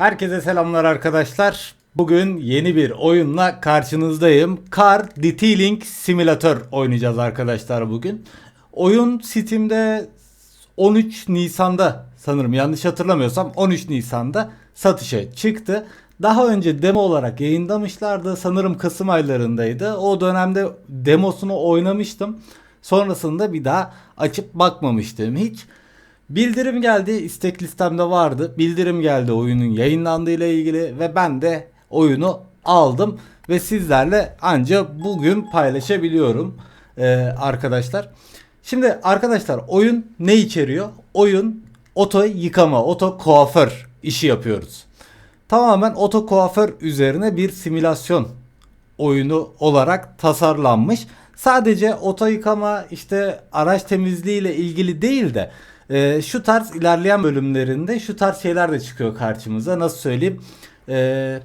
Herkese selamlar arkadaşlar. Bugün yeni bir oyunla karşınızdayım. Car Detailing Simulator oynayacağız arkadaşlar bugün. Oyun Steam'de 13 Nisan'da sanırım yanlış hatırlamıyorsam 13 Nisan'da satışa çıktı. Daha önce demo olarak yayınlamışlardı. Sanırım Kasım aylarındaydı. O dönemde demosunu oynamıştım. Sonrasında bir daha açıp bakmamıştım hiç. Bildirim geldi. istek listemde vardı. Bildirim geldi oyunun yayınlandığıyla ilgili ve ben de oyunu aldım ve sizlerle anca bugün paylaşabiliyorum ee, arkadaşlar. Şimdi arkadaşlar oyun ne içeriyor? Oyun oto yıkama, oto kuaför işi yapıyoruz. Tamamen oto kuaför üzerine bir simülasyon oyunu olarak tasarlanmış. Sadece oto yıkama işte araç temizliği ile ilgili değil de e, şu tarz ilerleyen bölümlerinde şu tarz şeyler de çıkıyor karşımıza. Nasıl söyleyeyim? E,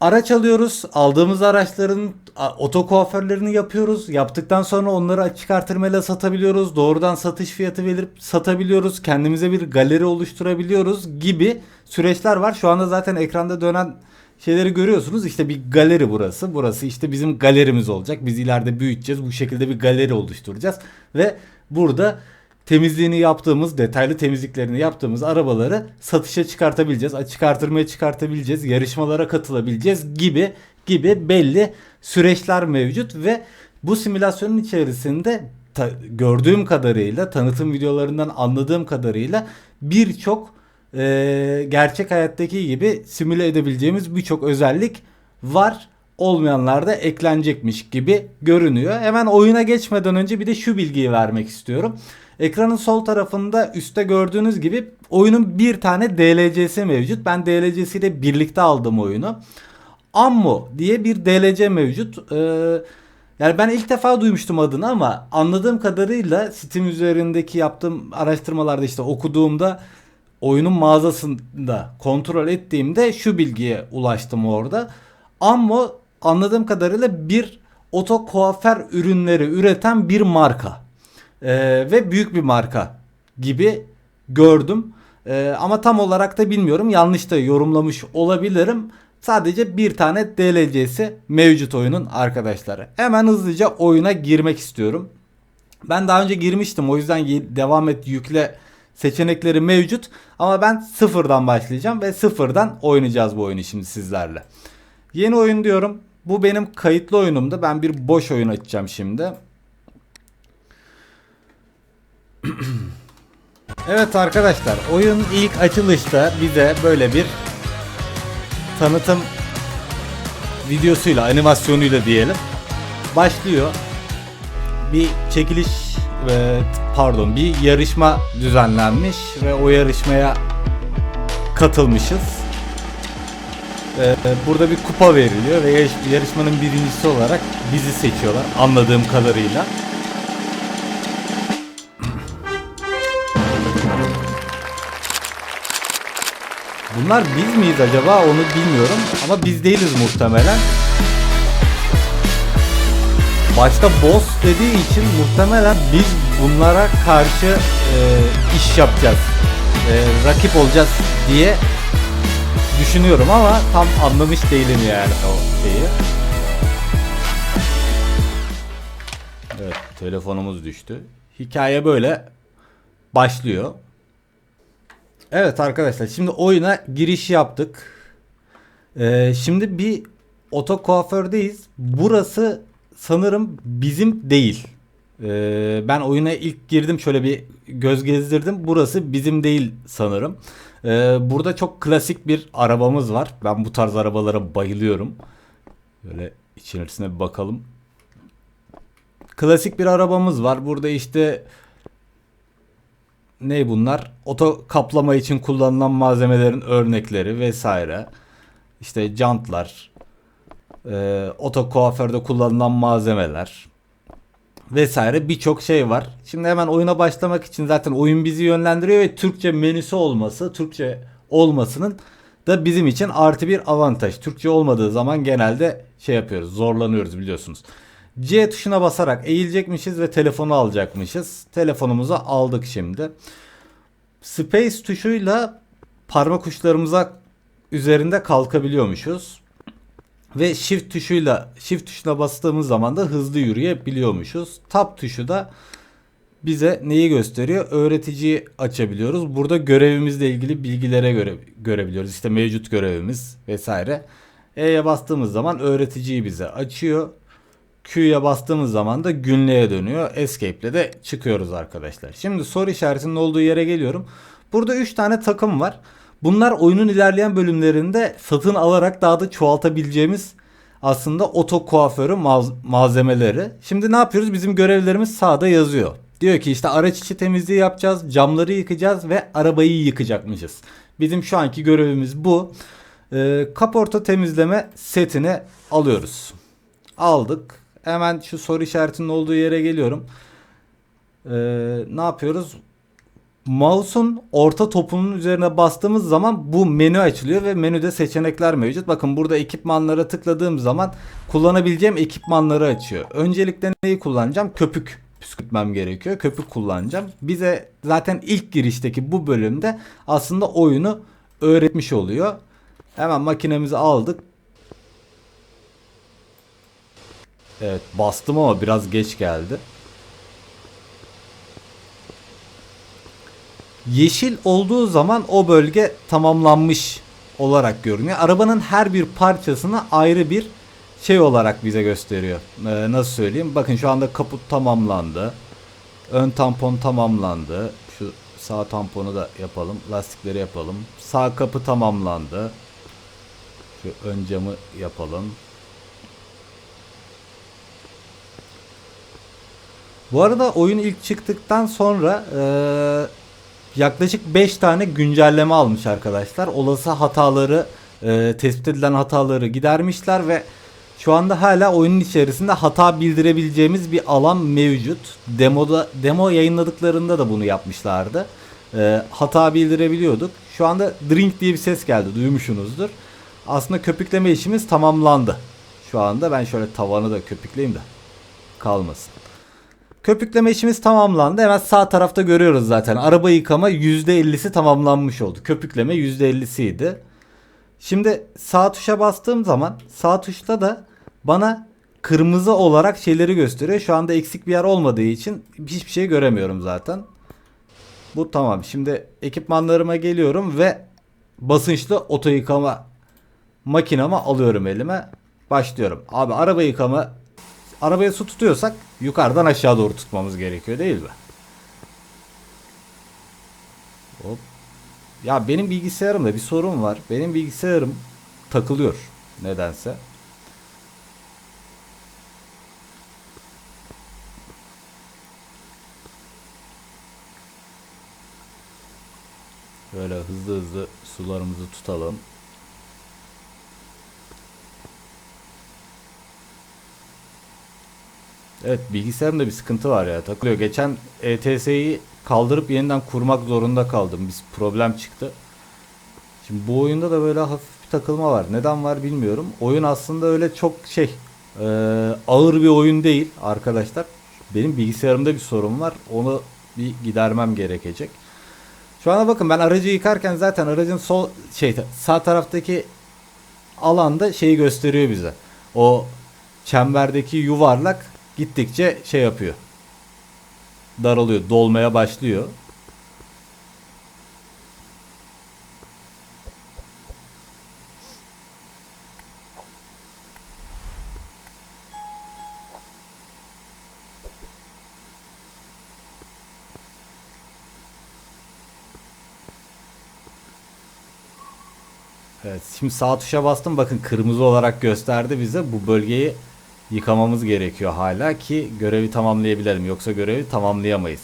araç alıyoruz. Aldığımız araçların oto kuaförlerini yapıyoruz. Yaptıktan sonra onları açık artırmayla satabiliyoruz. Doğrudan satış fiyatı verip satabiliyoruz. Kendimize bir galeri oluşturabiliyoruz gibi süreçler var. Şu anda zaten ekranda dönen şeyleri görüyorsunuz. İşte bir galeri burası. Burası işte bizim galerimiz olacak. Biz ileride büyüteceğiz. Bu şekilde bir galeri oluşturacağız. Ve burada temizliğini yaptığımız, detaylı temizliklerini yaptığımız arabaları satışa çıkartabileceğiz. Açık artırmaya çıkartabileceğiz. Yarışmalara katılabileceğiz gibi gibi belli süreçler mevcut ve bu simülasyonun içerisinde ta- gördüğüm kadarıyla, tanıtım videolarından anladığım kadarıyla birçok e, gerçek hayattaki gibi simüle edebileceğimiz birçok özellik var. Olmayanlar da eklenecekmiş gibi görünüyor. Hemen oyuna geçmeden önce bir de şu bilgiyi vermek istiyorum. Ekranın sol tarafında üstte gördüğünüz gibi oyunun bir tane DLC'si mevcut. Ben DLC'siyle birlikte aldım oyunu. Ammo diye bir DLC mevcut. Ee, yani ben ilk defa duymuştum adını ama anladığım kadarıyla Steam üzerindeki yaptığım araştırmalarda işte okuduğumda oyunun mağazasında kontrol ettiğimde şu bilgiye ulaştım orada. Ammo anladığım kadarıyla bir oto kuaför ürünleri üreten bir marka. Ee, ve büyük bir marka gibi gördüm. Ee, ama tam olarak da bilmiyorum. Yanlış da yorumlamış olabilirim. Sadece bir tane DLC'si mevcut oyunun arkadaşları. Hemen hızlıca oyuna girmek istiyorum. Ben daha önce girmiştim o yüzden devam et yükle seçenekleri mevcut. Ama ben sıfırdan başlayacağım ve sıfırdan oynayacağız bu oyunu şimdi sizlerle. Yeni oyun diyorum. Bu benim kayıtlı oyunumda. Ben bir boş oyun açacağım şimdi. Evet arkadaşlar oyun ilk açılışta bize böyle bir tanıtım videosuyla animasyonuyla diyelim başlıyor. Bir çekiliş ve pardon bir yarışma düzenlenmiş ve o yarışmaya katılmışız. Ee, burada bir kupa veriliyor ve yarış- yarışmanın birincisi olarak bizi seçiyorlar anladığım kadarıyla. Bunlar biz miyiz acaba onu bilmiyorum ama biz değiliz muhtemelen. Başta boss dediği için muhtemelen biz bunlara karşı e, iş yapacağız. E, rakip olacağız diye düşünüyorum ama tam anlamış değilim yani o şeyi. Evet telefonumuz düştü. Hikaye böyle başlıyor. Evet arkadaşlar şimdi oyuna giriş yaptık. Ee, şimdi bir oto kuafördeyiz. Burası sanırım bizim değil. Ee, ben oyuna ilk girdim şöyle bir göz gezdirdim. Burası bizim değil sanırım. Ee, burada çok klasik bir arabamız var. Ben bu tarz arabalara bayılıyorum. Böyle içerisine bir bakalım. Klasik bir arabamız var. Burada işte ne bunlar? Oto kaplama için kullanılan malzemelerin örnekleri vesaire. İşte jantlar, e, oto kuaförde kullanılan malzemeler vesaire birçok şey var. Şimdi hemen oyuna başlamak için zaten oyun bizi yönlendiriyor ve Türkçe menüsü olması, Türkçe olmasının da bizim için artı bir avantaj. Türkçe olmadığı zaman genelde şey yapıyoruz, zorlanıyoruz biliyorsunuz. C tuşuna basarak eğilecekmişiz ve telefonu alacakmışız. Telefonumuzu aldık şimdi. Space tuşuyla parmak uçlarımıza üzerinde kalkabiliyormuşuz. Ve shift tuşuyla shift tuşuna bastığımız zaman da hızlı yürüyebiliyormuşuz. Tab tuşu da bize neyi gösteriyor? Öğreticiyi açabiliyoruz. Burada görevimizle ilgili bilgilere göre görebiliyoruz. İşte mevcut görevimiz vesaire. E'ye bastığımız zaman öğreticiyi bize açıyor. Q'ya bastığımız zaman da günlüğe dönüyor. Escape ile de çıkıyoruz arkadaşlar. Şimdi soru işaretinin olduğu yere geliyorum. Burada 3 tane takım var. Bunlar oyunun ilerleyen bölümlerinde satın alarak daha da çoğaltabileceğimiz aslında oto kuaförü malzemeleri. Şimdi ne yapıyoruz? Bizim görevlerimiz sağda yazıyor. Diyor ki işte araç içi temizliği yapacağız, camları yıkacağız ve arabayı yıkacakmışız. Bizim şu anki görevimiz bu. Ee, kaporta temizleme setini alıyoruz. Aldık. Hemen şu soru işaretinin olduğu yere geliyorum. Ee, ne yapıyoruz? Mouse'un orta topunun üzerine bastığımız zaman bu menü açılıyor ve menüde seçenekler mevcut. Bakın burada ekipmanlara tıkladığım zaman kullanabileceğim ekipmanları açıyor. Öncelikle neyi kullanacağım? Köpük püskürtmem gerekiyor. Köpük kullanacağım. Bize zaten ilk girişteki bu bölümde aslında oyunu öğretmiş oluyor. Hemen makinemizi aldık. Evet bastım ama biraz geç geldi. Yeşil olduğu zaman o bölge tamamlanmış olarak görünüyor. Arabanın her bir parçasını ayrı bir şey olarak bize gösteriyor. Ee, nasıl söyleyeyim? Bakın şu anda kaput tamamlandı. Ön tampon tamamlandı. Şu sağ tamponu da yapalım. Lastikleri yapalım. Sağ kapı tamamlandı. Şu ön camı yapalım. Bu arada oyun ilk çıktıktan sonra eee, yaklaşık 5 tane güncelleme almış arkadaşlar. Olası hataları, eee, tespit edilen hataları gidermişler ve şu anda hala oyunun içerisinde hata bildirebileceğimiz bir alan mevcut. Demoda demo yayınladıklarında da bunu yapmışlardı. Eee, hata bildirebiliyorduk. Şu anda drink diye bir ses geldi. Duymuşsunuzdur. Aslında köpükleme işimiz tamamlandı. Şu anda ben şöyle tavanı da köpükleyeyim de kalmasın. Köpükleme işimiz tamamlandı. Hemen sağ tarafta görüyoruz zaten. Araba yıkama %50'si tamamlanmış oldu. Köpükleme %50'siydi. Şimdi sağ tuşa bastığım zaman sağ tuşta da bana kırmızı olarak şeyleri gösteriyor. Şu anda eksik bir yer olmadığı için hiçbir şey göremiyorum zaten. Bu tamam. Şimdi ekipmanlarıma geliyorum ve basınçlı oto yıkama makinamı alıyorum elime. Başlıyorum. Abi araba yıkama arabaya su tutuyorsak yukarıdan aşağı doğru tutmamız gerekiyor değil mi? Hop. Ya benim bilgisayarımda bir sorun var. Benim bilgisayarım takılıyor nedense. Böyle hızlı hızlı sularımızı tutalım. Evet bilgisayarımda bir sıkıntı var ya takılıyor. Geçen ETS'yi kaldırıp yeniden kurmak zorunda kaldım. Bir problem çıktı. Şimdi bu oyunda da böyle hafif bir takılma var. Neden var bilmiyorum. Oyun aslında öyle çok şey e, ağır bir oyun değil arkadaşlar. Benim bilgisayarımda bir sorun var. Onu bir gidermem gerekecek. Şu ana bakın ben aracı yıkarken zaten aracın sol şey sağ taraftaki alanda şeyi gösteriyor bize. O çemberdeki yuvarlak gittikçe şey yapıyor. Daralıyor, dolmaya başlıyor. Evet, şimdi sağ tuşa bastım. Bakın kırmızı olarak gösterdi bize. Bu bölgeyi yıkamamız gerekiyor hala ki görevi tamamlayabilelim. Yoksa görevi tamamlayamayız.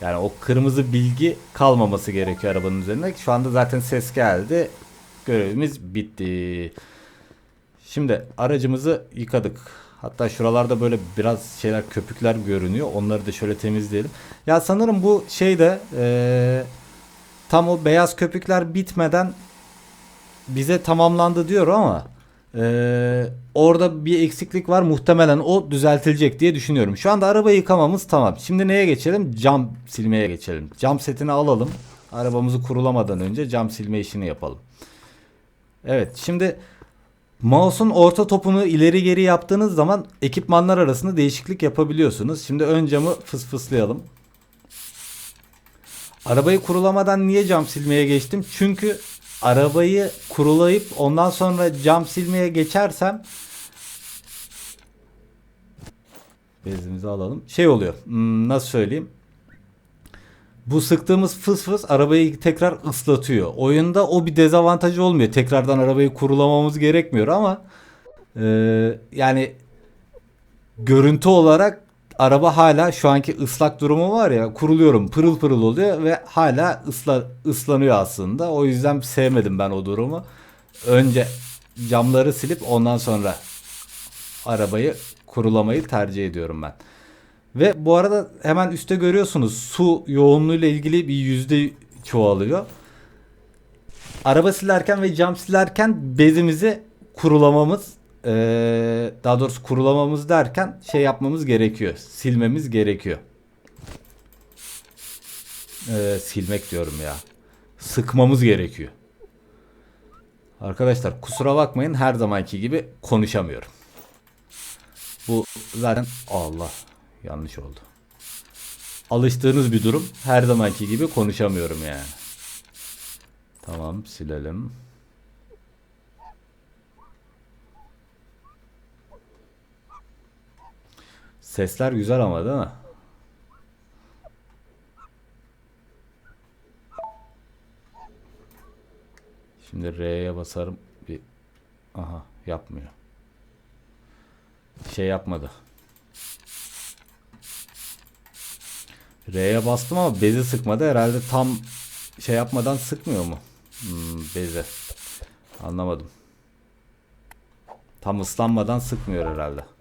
Yani o kırmızı bilgi kalmaması gerekiyor arabanın üzerinde. Şu anda zaten ses geldi. Görevimiz bitti. Şimdi aracımızı yıkadık. Hatta şuralarda böyle biraz şeyler köpükler görünüyor. Onları da şöyle temizleyelim. Ya sanırım bu şeyde eee tam o beyaz köpükler bitmeden bize tamamlandı diyor ama ee, orada bir eksiklik var muhtemelen o düzeltilecek diye düşünüyorum. Şu anda araba yıkamamız tamam. Şimdi neye geçelim? Cam silmeye geçelim. Cam setini alalım Arabamızı kurulamadan önce cam silme işini yapalım. Evet şimdi mouse'un orta topunu ileri geri yaptığınız zaman ekipmanlar arasında değişiklik yapabiliyorsunuz. Şimdi ön camı fısfıslayalım. Arabayı kurulamadan niye cam silmeye geçtim? Çünkü arabayı kurulayıp ondan sonra cam silmeye geçersem bezimizi alalım. Şey oluyor. hmm, nasıl söyleyeyim? Bu sıktığımız fıs fıs arabayı tekrar ıslatıyor. Oyunda o bir dezavantajı olmuyor. Tekrardan arabayı kurulamamız gerekmiyor ama e, yani görüntü olarak araba hala şu anki ıslak durumu var ya kuruluyorum pırıl pırıl oluyor ve hala ısla, ıslanıyor aslında. O yüzden sevmedim ben o durumu. Önce camları silip ondan sonra arabayı kurulamayı tercih ediyorum ben. Ve bu arada hemen üstte görüyorsunuz su yoğunluğuyla ilgili bir yüzde çoğalıyor. Araba silerken ve cam silerken bezimizi kurulamamız eee, daha doğrusu kurulamamız derken şey yapmamız gerekiyor. Silmemiz gerekiyor. Eee, silmek diyorum ya. Sıkmamız gerekiyor. Arkadaşlar kusura bakmayın her zamanki gibi konuşamıyorum. Bu zaten Allah yanlış oldu. Alıştığınız bir durum. Her zamanki gibi konuşamıyorum yani. Tamam silelim. Sesler güzel ama değil mi? Şimdi R'ye basarım. Bir aha yapmıyor. Şey yapmadı. R'ye bastım ama bezi sıkmadı. Herhalde tam şey yapmadan sıkmıyor mu? Hmm, bezi. Anlamadım. Tam ıslanmadan sıkmıyor herhalde.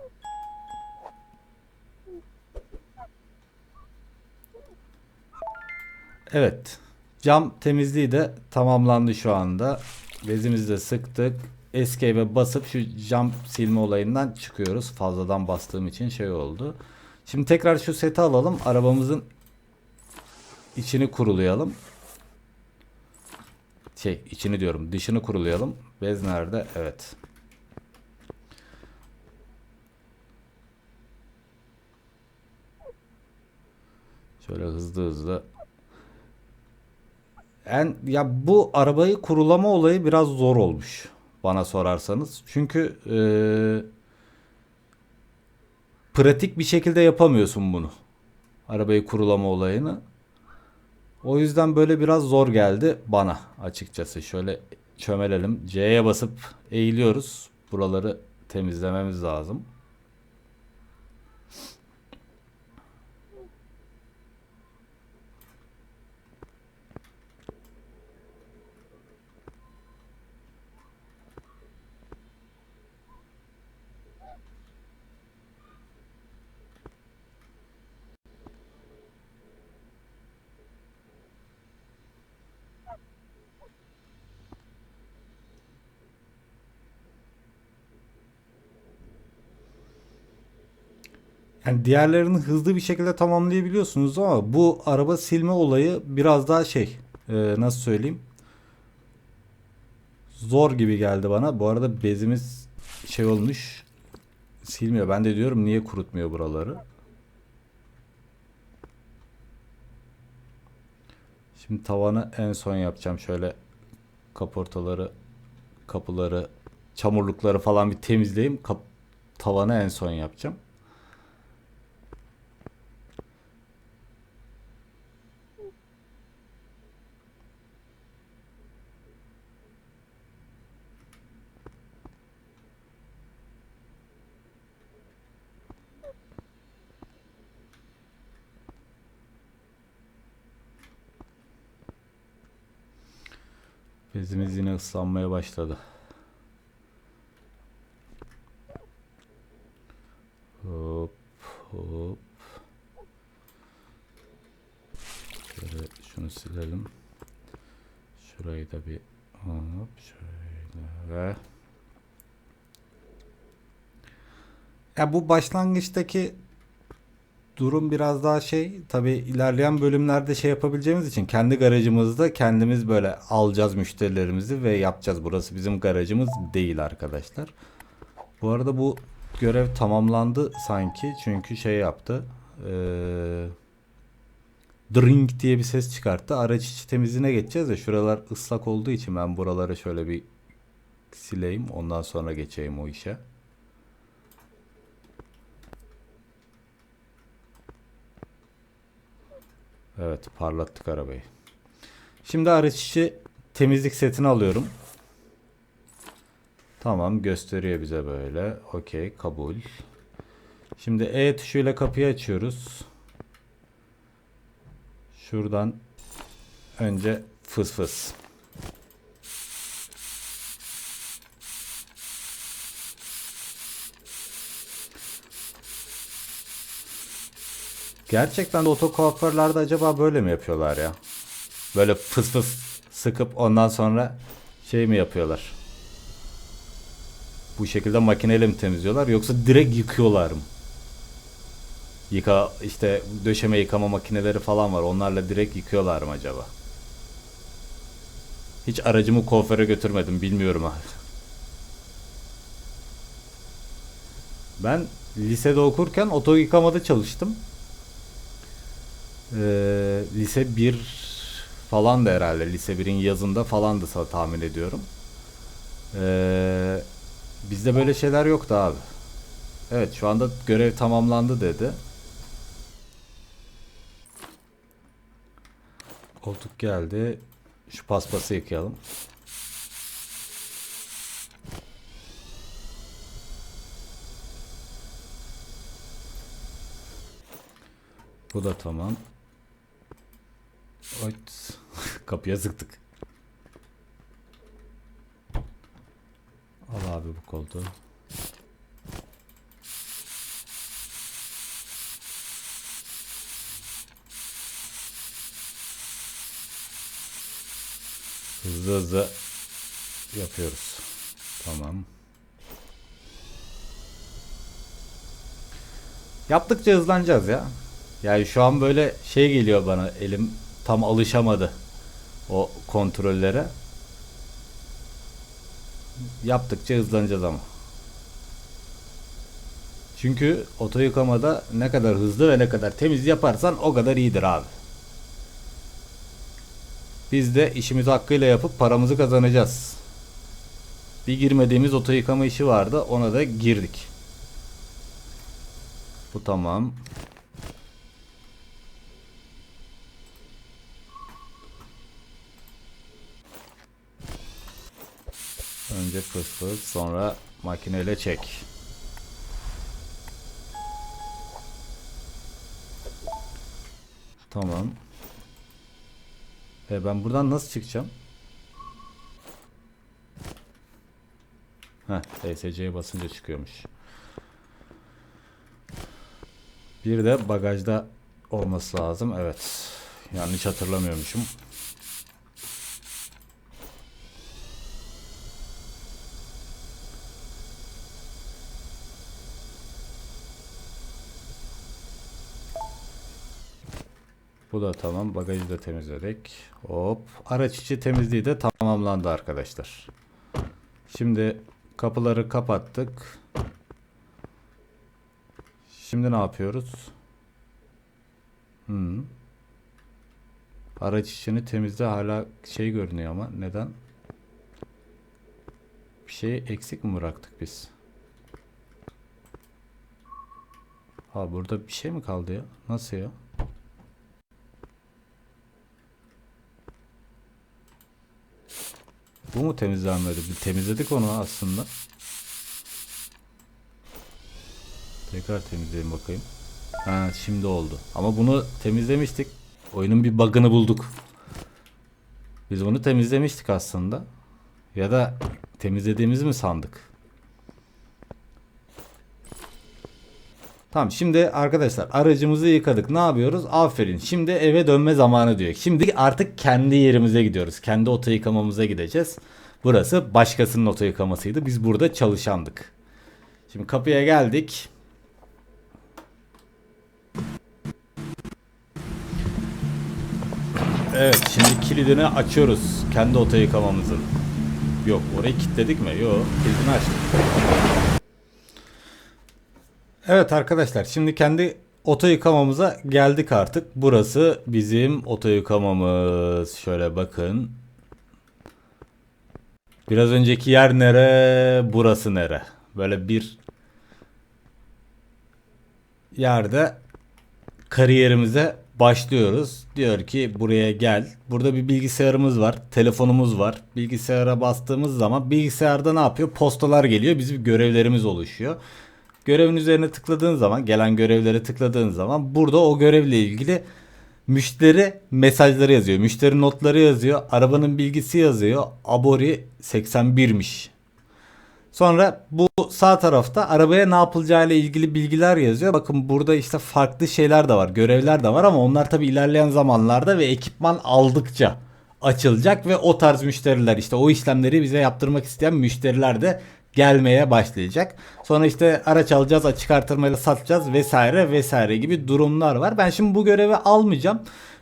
Evet. Cam temizliği de tamamlandı şu anda. Bezimizi de sıktık. Escape'e basıp şu cam silme olayından çıkıyoruz. Fazladan bastığım için şey oldu. Şimdi tekrar şu seti alalım. Arabamızın içini kurulayalım. Şey içini diyorum dışını kurulayalım. Bez nerede? Evet. Şöyle hızlı hızlı. En ya bu arabayı kurulama olayı biraz zor olmuş bana sorarsanız. Çünkü eee pratik bir şekilde yapamıyorsun bunu. Arabayı kurulama olayını. O yüzden böyle biraz zor geldi bana açıkçası. Şöyle çömelelim. C'ye basıp eğiliyoruz. Buraları temizlememiz lazım. Yani diğerlerini hızlı bir şekilde tamamlayabiliyorsunuz ama bu araba silme olayı biraz daha şey e, nasıl söyleyeyim zor gibi geldi bana. Bu arada bezimiz şey olmuş silmiyor. Ben de diyorum niye kurutmuyor buraları. Şimdi tavanı en son yapacağım. Şöyle kaportaları, kapıları, çamurlukları falan bir temizleyeyim. Kap tavanı en son yapacağım. Bezimiz yine ıslanmaya başladı. Hop hop. Şöyle şunu silelim. Şurayı da bir hop şöyle. Ya bu başlangıçtaki durum biraz daha şey tabi ilerleyen bölümlerde şey yapabileceğimiz için kendi garajımızda kendimiz böyle alacağız müşterilerimizi ve yapacağız. Burası bizim garajımız değil arkadaşlar. Bu arada bu görev tamamlandı sanki çünkü şey yaptı. Eee drink diye bir ses çıkarttı. Araç içi temizliğine geçeceğiz de şuralar ıslak olduğu için ben buraları şöyle bir sileyim. Ondan sonra geçeyim o işe. Evet parlattık arabayı. Şimdi araç içi temizlik setini alıyorum. Tamam gösteriyor bize böyle. Okey kabul. Şimdi E tuşuyla kapıyı açıyoruz. Şuradan önce fıs fıs. Gerçekten de oto kuaförlerde acaba böyle mi yapıyorlar ya? Böyle fıs fıs sıkıp ondan sonra şey mi yapıyorlar? Bu şekilde makineyle mi temizliyorlar yoksa direkt yıkıyorlar mı? Yıka işte döşeme yıkama makineleri falan var. Onlarla direkt yıkıyorlar mı acaba? Hiç aracımı kuaföre götürmedim bilmiyorum abi. Ben lisede okurken oto yıkamada çalıştım. Ee, lise 1 falan da herhalde. Lise 1'in yazında falan da tahmin ediyorum. Ee, bizde böyle şeyler yoktu abi. Evet şu anda görev tamamlandı dedi. Koltuk geldi. Şu paspası yıkayalım. Bu da tamam. Oyt. Kapıya sıktık. Al abi bu koltuğu. Hızlı hızlı yapıyoruz. Tamam. Yaptıkça hızlanacağız ya. Yani şu an böyle şey geliyor bana elim tam alışamadı o kontrollere. Yaptıkça hızlanacağız ama. Çünkü oto yıkamada ne kadar hızlı ve ne kadar temiz yaparsan o kadar iyidir abi. Biz de işimizi hakkıyla yapıp paramızı kazanacağız. Bir girmediğimiz oto yıkama işi vardı. Ona da girdik. Bu tamam. Önce fıs fıs sonra makineyle çek. Tamam. E ben buradan nasıl çıkacağım? Heh, ESC'ye basınca çıkıyormuş. Bir de bagajda olması lazım. Evet. Yanlış hatırlamıyormuşum. Bu da tamam. Bagajı da temizledik. Hop. Araç içi temizliği de tamamlandı arkadaşlar. Şimdi kapıları kapattık. Şimdi ne yapıyoruz? Hmm. Araç içini temizle hala şey görünüyor ama neden? Bir şey eksik mi bıraktık biz? Ha burada bir şey mi kaldı ya? Nasıl ya? Bu mu temizlenmedi? Bir temizledik onu aslında. Tekrar temizleyelim bakayım. Ha şimdi oldu. Ama bunu temizlemiştik. Oyunun bir bug'ını bulduk. Biz bunu temizlemiştik aslında. Ya da temizlediğimizi mi sandık? Tamam şimdi arkadaşlar aracımızı yıkadık. Ne yapıyoruz? Aferin. Şimdi eve dönme zamanı diyor. Şimdi artık kendi yerimize gidiyoruz. Kendi oto yıkamamıza gideceğiz. Burası başkasının oto yıkamasıydı. Biz burada çalışandık. Şimdi kapıya geldik. Evet şimdi kilidini açıyoruz. Kendi oto yıkamamızın. Yok orayı kilitledik mi? Yok kilidini açtık. Evet arkadaşlar şimdi kendi oto yıkamamıza geldik artık. Burası bizim oto yıkamamız. Şöyle bakın. Biraz önceki yer nere? Burası nere? Böyle bir yerde kariyerimize başlıyoruz. Diyor ki buraya gel. Burada bir bilgisayarımız var, telefonumuz var. Bilgisayara bastığımız zaman bilgisayarda ne yapıyor? Postalar geliyor, bizim görevlerimiz oluşuyor. Görevin üzerine tıkladığın zaman, gelen görevlere tıkladığın zaman burada o görevle ilgili müşteri mesajları yazıyor. Müşteri notları yazıyor. Arabanın bilgisi yazıyor. Abori 81'miş. Sonra bu sağ tarafta arabaya ne yapılacağı ile ilgili bilgiler yazıyor. Bakın burada işte farklı şeyler de var, görevler de var ama onlar tabi ilerleyen zamanlarda ve ekipman aldıkça açılacak ve o tarz müşteriler işte o işlemleri bize yaptırmak isteyen müşteriler de gelmeye başlayacak. Sonra işte araç alacağız, açık artırmayla satacağız vesaire vesaire gibi durumlar var. Ben şimdi bu görevi almayacağım.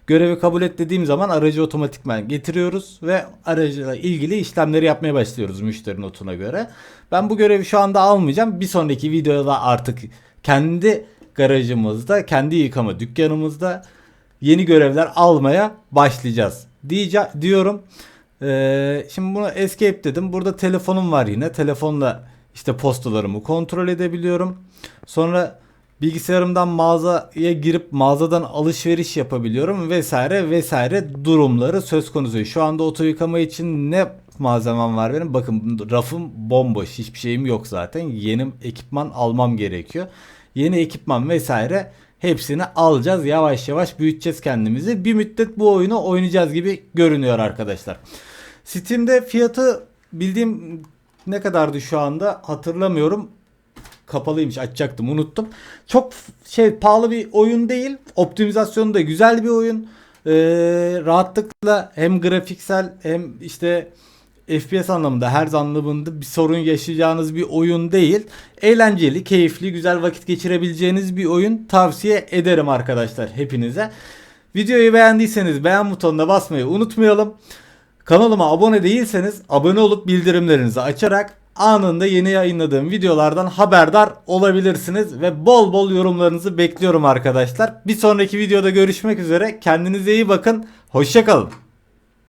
Görevi kabul et dediğim zaman aracı otomatikman getiriyoruz ve aracıyla ilgili işlemleri yapmaya başlıyoruz müşteri notuna göre. Ben bu görevi şu anda almayacağım. Bir sonraki videoda artık kendi garajımızda, kendi yıkama dükkanımızda yeni görevler almaya başlayacağız. Diyece diyorum. Ee, şimdi bunu escape dedim. Burada telefonum var yine. Telefonla işte postalarımı kontrol edebiliyorum. Sonra bilgisayarımdan mağazaya girip mağazadan alışveriş yapabiliyorum vesaire vesaire durumları söz konusu. Şu anda oto yıkama için ne malzemem var benim? Bakın rafım bomboş. Hiçbir şeyim yok zaten. Yeni ekipman almam gerekiyor. Yeni ekipman vesaire hepsini alacağız. Yavaş yavaş büyüteceğiz kendimizi. Bir müddet bu oyunu oynayacağız gibi görünüyor arkadaşlar. Steam'de fiyatı bildiğim ne kadardı şu anda hatırlamıyorum kapalıymış açacaktım unuttum. Çok şey pahalı bir oyun değil. Optimizasyonu da güzel bir oyun. Ee, rahatlıkla hem grafiksel hem işte FPS anlamında her anlamında bir sorun yaşayacağınız bir oyun değil. Eğlenceli, keyifli, güzel vakit geçirebileceğiniz bir oyun tavsiye ederim arkadaşlar hepinize. Videoyu beğendiyseniz beğen butonuna basmayı unutmayalım. Kanalıma abone değilseniz abone olup bildirimlerinizi açarak anında yeni yayınladığım videolardan haberdar olabilirsiniz ve bol bol yorumlarınızı bekliyorum arkadaşlar. Bir sonraki videoda görüşmek üzere. Kendinize iyi bakın. Hoşçakalın.